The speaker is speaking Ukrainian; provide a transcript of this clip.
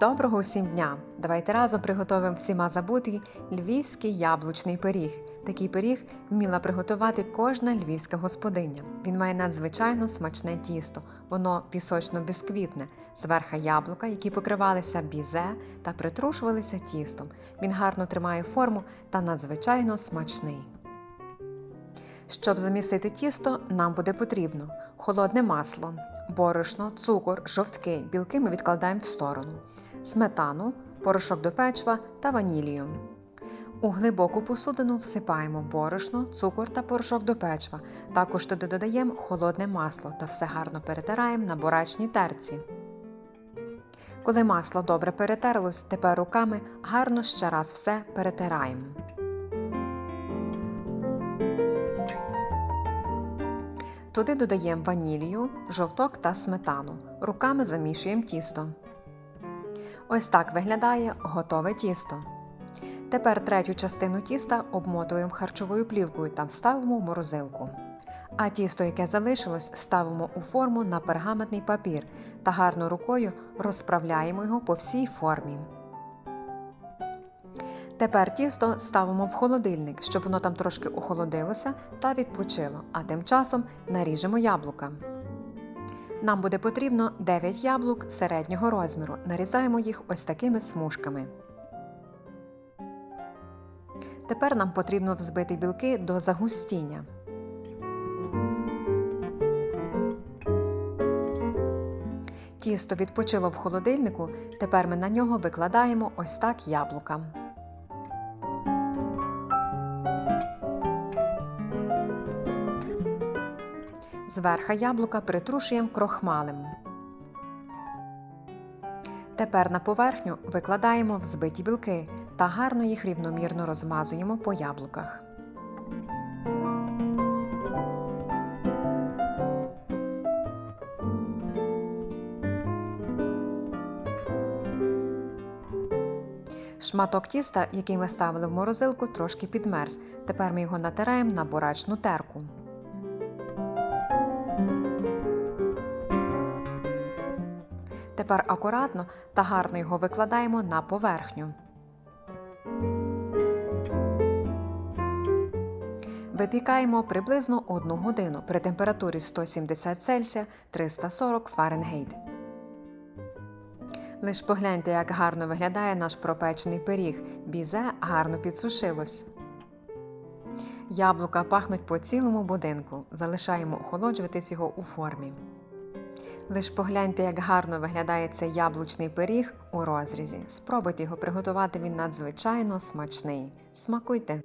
Доброго усім дня! Давайте разом приготуємо всіма забутий львівський яблучний пиріг. Такий пиріг вміла приготувати кожна львівська господиня. Він має надзвичайно смачне тісто, воно пісочно-бісквітне, зверха яблука, які покривалися бізе та притрушувалися тістом. Він гарно тримає форму та надзвичайно смачний. Щоб замісити тісто, нам буде потрібно холодне масло, борошно, цукор, жовтки, білки ми відкладаємо в сторону, сметану, порошок до печива та ванілію. У глибоку посудину всипаємо борошно, цукор та порошок до печива. Також туди додаємо холодне масло та все гарно перетираємо на борачній терці. Коли масло добре перетерлось, тепер руками гарно ще раз все перетираємо. Туди додаємо ванілію, жовток та сметану. Руками замішуємо тісто. Ось так виглядає готове тісто. Тепер третю частину тіста обмотуємо харчовою плівкою та вставимо в морозилку. А тісто, яке залишилось, ставимо у форму на пергаментний папір та гарно рукою розправляємо його по всій формі. Тепер тісто ставимо в холодильник, щоб воно там трошки охолодилося та відпочило, а тим часом наріжемо яблука. Нам буде потрібно 9 яблук середнього розміру. Нарізаємо їх ось такими смужками. Тепер нам потрібно взбити білки до загустіння. Тісто відпочило в холодильнику, тепер ми на нього викладаємо ось так яблука. Зверха яблука притрушуємо крохмалем. Тепер на поверхню викладаємо взбиті білки та гарно їх рівномірно розмазуємо по яблуках. Шматок тіста, який ми ставили в морозилку, трошки підмерз. Тепер ми його натираємо на бурачну терку. Тепер акуратно та гарно його викладаємо на поверхню. Випікаємо приблизно 1 годину при температурі 170 Цельсія 340 Фаренгейт. Лиш погляньте, як гарно виглядає наш пропечений пиріг. Бізе гарно підсушилось. Яблука пахнуть по цілому будинку. Залишаємо охолоджуватись його у формі. Лиш погляньте, як гарно виглядає цей яблучний пиріг у розрізі. Спробуйте його приготувати, він надзвичайно смачний. Смакуйте!